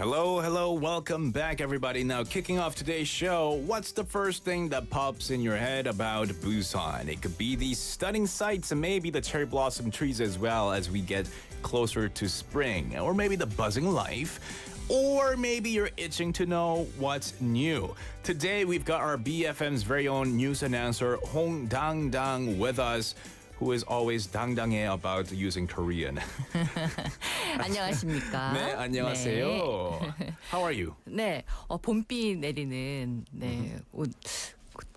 Hello, hello, welcome back, everybody. Now, kicking off today's show, what's the first thing that pops in your head about Busan? It could be these stunning sights and maybe the cherry blossom trees as well as we get closer to spring, or maybe the buzzing life. Or maybe you're itching to know what's new. Today, we've got our BFM's very own news announcer, Hong Dang Dang, with us, who is always dangdang해 about using Korean. 안녕하십니까? 네, 안녕하세요. How are you? 네, 어, 봄비 내리는 네 오,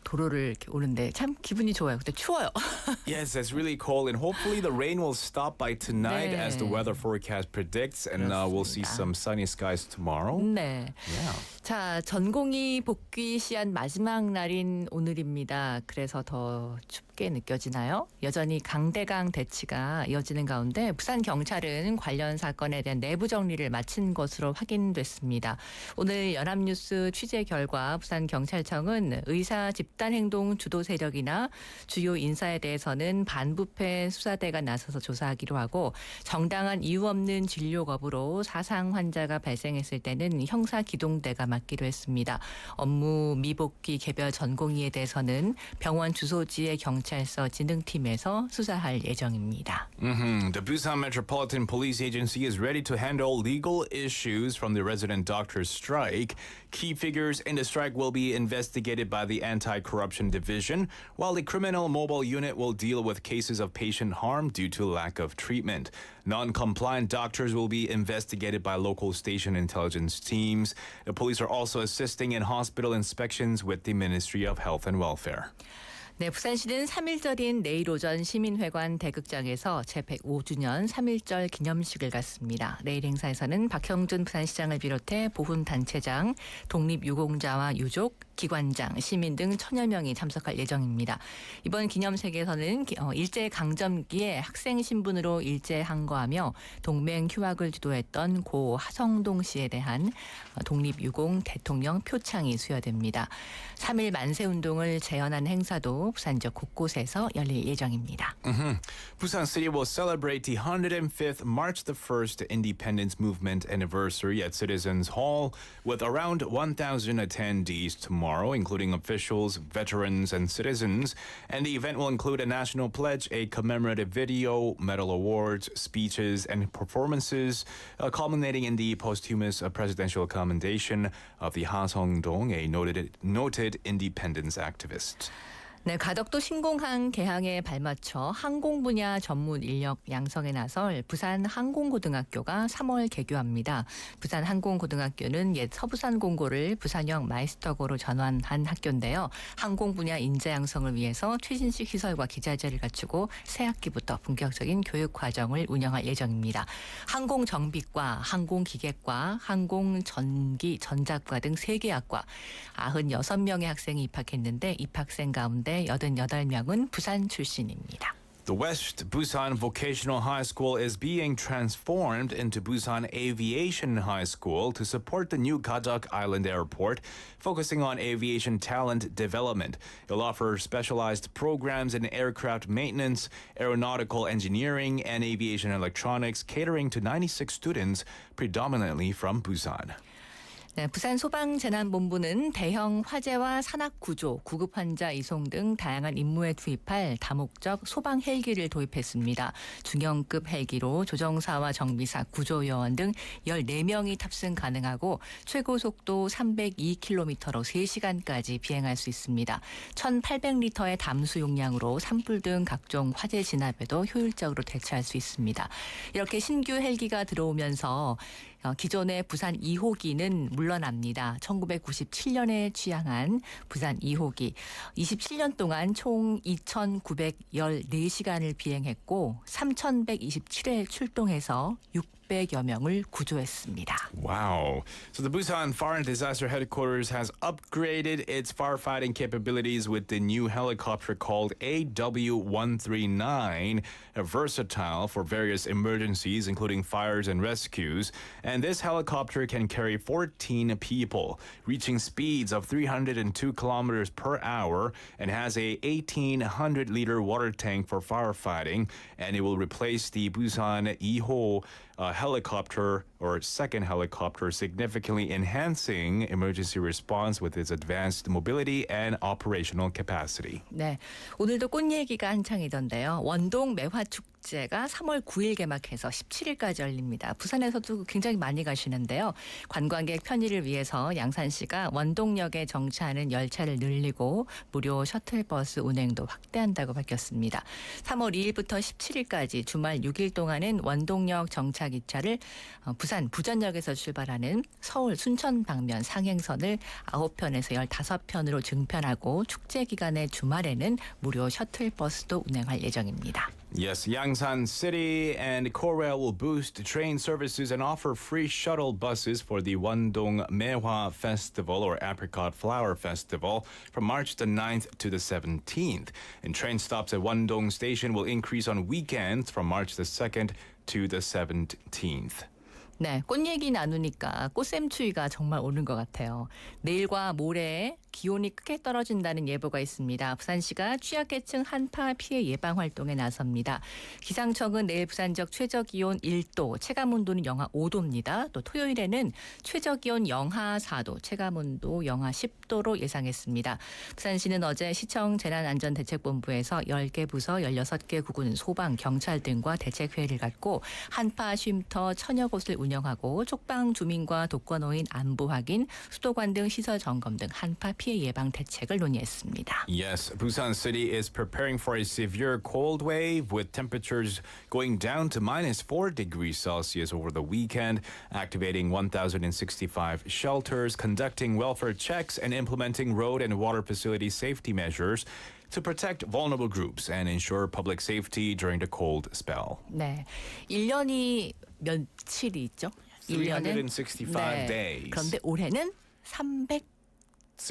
도로를 이렇게 오는데 참 기분이 좋아요. 근데 추워요. Yes, it's really cold, and hopefully the rain will stop by tonight 네. as the weather forecast predicts, and uh, we'll see 그렇습니다. some sunny skies tomorrow. 네. Yeah. 자, 전공이 복귀 시한 마지막 날인 오늘입니다. 그래서 더 춥게 느껴지나요? 여전히 강대강 대치가 이어지는 가운데 부산 경찰은 관련 사건에 대한 내부 정리를 마친 것으로 확인됐습니다. 오늘 연합뉴스 취재 결과 부산 경찰청은 의사 집단 행동 주도 세력이나 주요 인사에 대해서는 반부패 수사대가 나서서 조사하기로 하고 정당한 이유 없는 진료 거부로 사상 환자가 발생했을 때는 형사 기동대가 맡기로 했습니다. 업무 미복귀 개별 전공의에 대해서는 병원 주소지의 경찰서 진흥팀에서 수사할 예정입니다. hmm The Busan Metropolitan Police Agency is ready to handle legal issues from the resident doctors' strike. Key figures in the strike will be investigated by the Anti Corruption Division, while the Criminal Mobile Unit will deal with cases of patient harm due to lack of treatment. Non compliant doctors will be investigated by local station intelligence teams. The police are also assisting in hospital inspections with the Ministry of Health and Welfare. 네, 부산시는 3일절인 내일 오전 시민회관 대극장에서 제105주년 3일절 기념식을 갖습니다. 내일 행사에서는 박형준 부산시장을 비롯해 보훈단체장, 독립유공자와 유족, 기관장, 시민 등 천여 명이 참석할 예정입니다. 이번 기념식에서는 기- 어, 일제 강점기에 학생 신분으로 일제 항거하며 동맹 휴학을 주도했던 고 하성동 씨에 대한 어, 독립유공 대통령 표창이 수여됩니다. 3일 만세 운동을 재현한 행사도 부산 지역 곳곳에서 열릴 예정입니다. Mhm. Busan City will celebrate the 105th March the 1st Independence Movement anniversary at Citizens Hall with around 1,000 attendees tomorrow, including officials, veterans, and citizens. And the event will include a national pledge, a commemorative video, medal awards, speeches, and performances, uh, culminating in the posthumous uh, presidential commendation of the Ha Song-dong, a noted, noted independence activist. 네, 가덕도 신공항 개항에 발맞춰 항공 분야 전문 인력 양성에 나설 부산 항공고등학교가 3월 개교합니다. 부산 항공고등학교는 옛 서부산 공고를 부산형 마이스터고로 전환한 학교인데요. 항공 분야 인재 양성을 위해서 최신식 시설과 기자재를 갖추고 새 학기부터 본격적인 교육 과정을 운영할 예정입니다. 항공 정비과, 항공 기계과, 항공 전기 전자과 등 3개 학과 96명의 학생이 입학했는데 입학생 가운데 88명은 부산 출신입니다. The West Busan Vocational High School is being transformed into Busan Aviation High School to support the new Gadak Island Airport, focusing on aviation talent development. It'll offer specialized programs in aircraft maintenance, aeronautical engineering, and aviation electronics, catering to 96 students, predominantly from Busan. 네, 부산 소방재난본부는 대형 화재와 산악 구조, 구급 환자 이송 등 다양한 임무에 투입할 다목적 소방 헬기를 도입했습니다. 중형급 헬기로 조정사와 정비사, 구조요원 등 14명이 탑승 가능하고 최고 속도 302km로 3시간까지 비행할 수 있습니다. 1,800리터의 담수 용량으로 산불 등 각종 화재 진압에도 효율적으로 대처할 수 있습니다. 이렇게 신규 헬기가 들어오면서 어, 기존의 부산 2호기는 물러납니다. 1997년에 취향한 부산 2호기 27년 동안 총 2,914시간을 비행했고 3,127회 출동해서 600여 명을 구조했습니다. Wow. So the Busan Fire and Disaster Headquarters has upgraded its firefighting capabilities with the new helicopter called AW139, a versatile for various emergencies, including fires and rescues. And this helicopter can carry 14 people, reaching speeds of 302 kilometers per hour, and has a 1,800 liter water tank for firefighting. And it will replace the Busan Iho uh, helicopter or second helicopter, significantly enhancing emergency response with its advanced mobility and operational capacity. 네. 오늘도 꽃 얘기가 한창이던데요. 원동 매화 축제가 3월 9일 개막해서 17일까지 열립니다. 부산에서도 굉장히 많이 가시는데요. 관광객 편의를 위해서 양산시가 원동역에 정차하는 열차를 늘리고 무료 셔틀버스 운행도 확대한다고 밝혔습니다. 3월 2일부터 17일까지 주말 6일 동안은 원동역 정차 기차를 어, 부산 부전역에서 출발하는 서울 순천 방면 상행선을 9편에서 15편으로 증편하고 축제 기간의 주말에는 무료 셔틀버스도 운행할 예정입니다. Yes, Yangsan City and Korail will boost train services and offer free shuttle buses for the Wandong Mehua Festival or Apricot Flower Festival from March the 9th to the 17th. And train stops at Wandong Station will increase on weekends from March the 2nd to the 17th. 네, 꽃 얘기 나누니까 꽃샘추위가 정말 오는 것 같아요. 내일과 모레 기온이 크게 떨어진다는 예보가 있습니다. 부산시가 취약계층 한파 피해 예방 활동에 나섭니다. 기상청은 내일 부산 지역 최저 기온 1도, 체감 온도는 영하 5도입니다. 또 토요일에는 최저 기온 영하 4도, 체감 온도 영하 10도로 예상했습니다. 부산시는 어제 시청 재난안전대책본부에서 10개 부서 16개 구군 소방, 경찰 등과 대책 회의를 갖고 한파 쉼터 천여 곳을 운영하고 촉방 주민과 독거노인 안보 확인, 수도관 등 시설 점검 등 한파 피해 예방 대책을 논의했습니다. Yes, Busan City is preparing for a severe cold wave with temperatures going down to minus 4 degrees Celsius over the weekend, activating 1,065 shelters, conducting welfare checks, and implementing road and water facility safety measures to protect vulnerable groups and ensure public safety during the cold spell. 네. 1년이 며칠이 있죠? 1년은 365 days. 그런데 올해는 300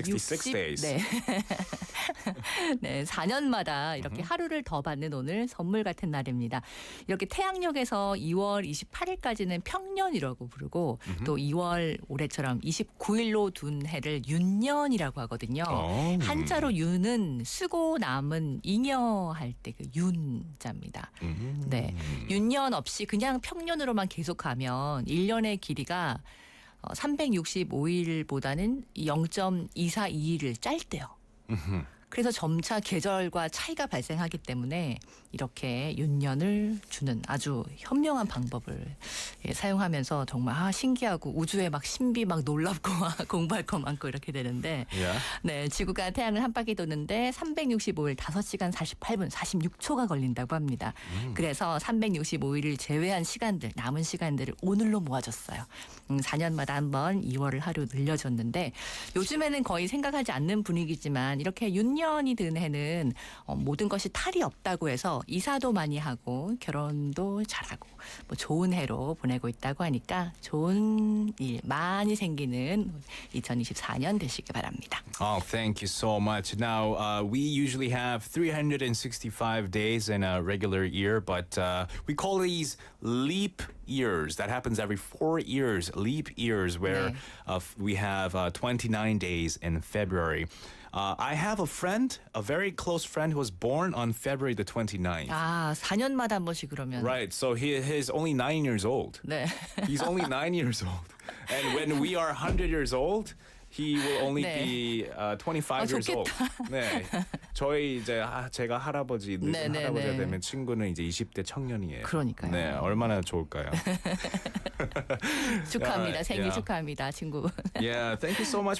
66 days. 네. 네, 4년마다 이렇게 하루를 더 받는 오늘 선물 같은 날입니다. 이렇게 태양력에서 2월 28일까지는 평년이라고 부르고 또 2월 올해처럼 29일로 둔 해를 윤년이라고 하거든요. 오. 한자로 윤은 쓰고 남은 잉여 할 때 그 윤자입니다. 음. 네. 윤년 없이 그냥 평년으로만 계속하면 1년의 길이가 어, 365일보다는 0.242일을 짧대요. 그래서 점차 계절과 차이가 발생하기 때문에 이렇게 윤년을 주는 아주 현명한 방법을 예, 사용하면서 정말 아, 신기하고 우주에 막 신비 막 놀랍고 막 공부할 거 많고 이렇게 되는데 Yeah. 네, 지구가 태양을 한 바퀴 도는데 365일 5시간 48분 46초가 걸린다고 합니다. 그래서 365일을 제외한 시간들, 남은 시간들을 오늘로 모아줬어요. 음, 4년마다 한번 2월을 하루 늘려줬는데 요즘에는 거의 생각하지 않는 분위기지만 이렇게 윤년 이 든 해는 어, 모든 것이 탈이 없다고 해서 이사도 많이 하고 결혼도 잘하고 뭐 좋은 해로 보내고 있다고 하니까 좋은 일 많이 생기는 2024년 되시기 바랍니다. Oh, thank you so much. Now, uh, we usually have 365 days in a regular year, but uh, we call these leap years. That happens every four years, leap years, where 네. uh, f- we have uh, 29 days in February. Uh, I have a friend, a very close friend, who was born on February the 29th. 아, 4년마다 한 번씩 그러면. Right, so he he's only nine years old. 네. He's only nine years old. And when we are 100 years old, he will only 네. be uh, 25 아, years old. 네. 저희 이제 하, 제가 할아버지, 늦은 네, 네, 할아버지가 네. 되면 친구는 이제 20대 청년이에요. 그러니까요. 네, 얼마나 좋을까요? 축하합니다. 아, 생일 yeah. 축하합니다, 친구. yeah, thank you so much